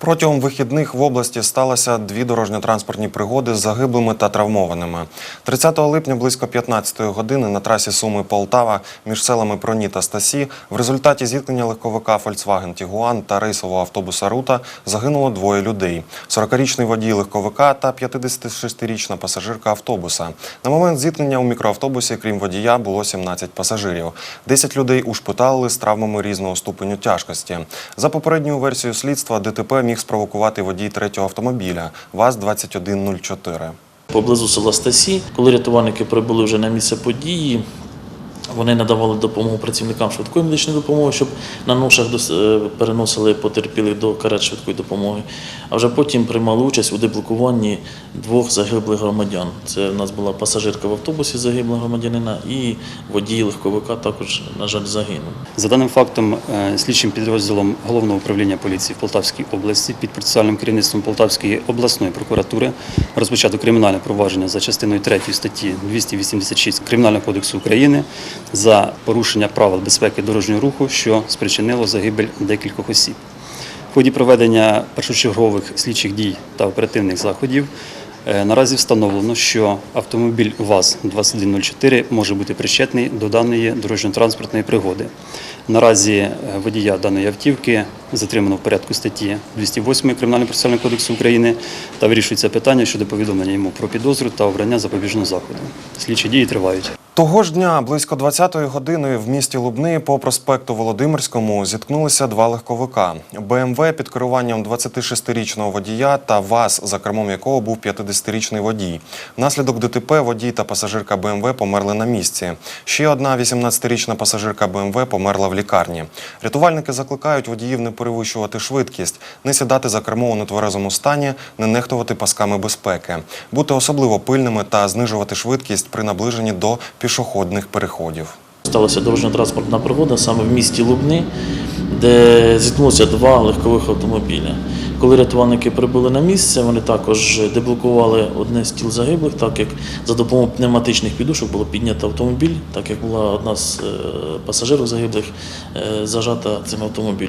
Протягом вихідних в області сталося дві дорожньо-транспортні пригоди з загиблими та травмованими. 30 липня близько 15 години на трасі Суми-Полтава між селами Проні та Стасі в результаті зіткнення легковика Volkswagen Тігуан та рейсового автобуса Рута загинуло двоє людей: 40-річний водій легковика та 56-річна пасажирка автобуса. На момент зіткнення у мікроавтобусі, крім водія, було 17 пасажирів. 10 людей ушпиталили з травмами різного ступеню тяжкості. За попередньою версією слідства, ДТП міг спровокувати водій третього автомобіля ВАЗ-2104. Поблизу села Стасі, коли рятувальники прибули вже на місце події, вони надавали допомогу працівникам швидкої медичної допомоги, щоб на ношах е, переносили потерпілих до карет швидкої допомоги. А вже потім приймали участь у деблокуванні двох загиблих громадян. Це в нас була пасажирка в автобусі загибла громадянина і водій легковика також, на жаль, загинув. За даним фактом, е, слідчим підрозділом Головного управління поліції в Полтавській області під процесуальним керівництвом Полтавської обласної прокуратури розпочато кримінальне провадження за частиною 3 статті 286 Кримінального кодексу України за порушення правил безпеки дорожнього руху, що спричинило загибель декількох осіб. В ході проведення першочергових слідчих дій та оперативних заходів е, наразі встановлено, що автомобіль ВАЗ-2104 може бути причетний до даної дорожньо-транспортної пригоди. Наразі е, водія даної автівки затримано в порядку статті 208 Кримінального процесуального кодексу України та вирішується питання щодо повідомлення йому про підозру та обрання запобіжного заходу. Слідчі дії тривають. Того ж дня, близько 20-ї години, в місті Лубни по проспекту Володимирському зіткнулися два легковика: БМВ під керуванням 26-річного водія та ВАЗ, за кермом якого був 50-річний водій. Внаслідок ДТП водій та пасажирка БМВ померли на місці. Ще одна 18-річна пасажирка БМВ померла в лікарні. Рятувальники закликають водіїв не перевищувати швидкість, не сідати за кермо у нетверезому стані, не нехтувати пасками безпеки, бути особливо пильними та знижувати швидкість при наближенні до пішохідних переходів. Сталася дорожньо-транспортна пригода саме в місті Лубни, де зіткнулися два легкових автомобіля. Коли рятувальники прибули на місце, вони також деблокували одне з тіл загиблих, так як за допомогою пневматичних підушок було піднято автомобіль, так як була одна з е, пасажирів загиблих е, зажата цим автомобілем.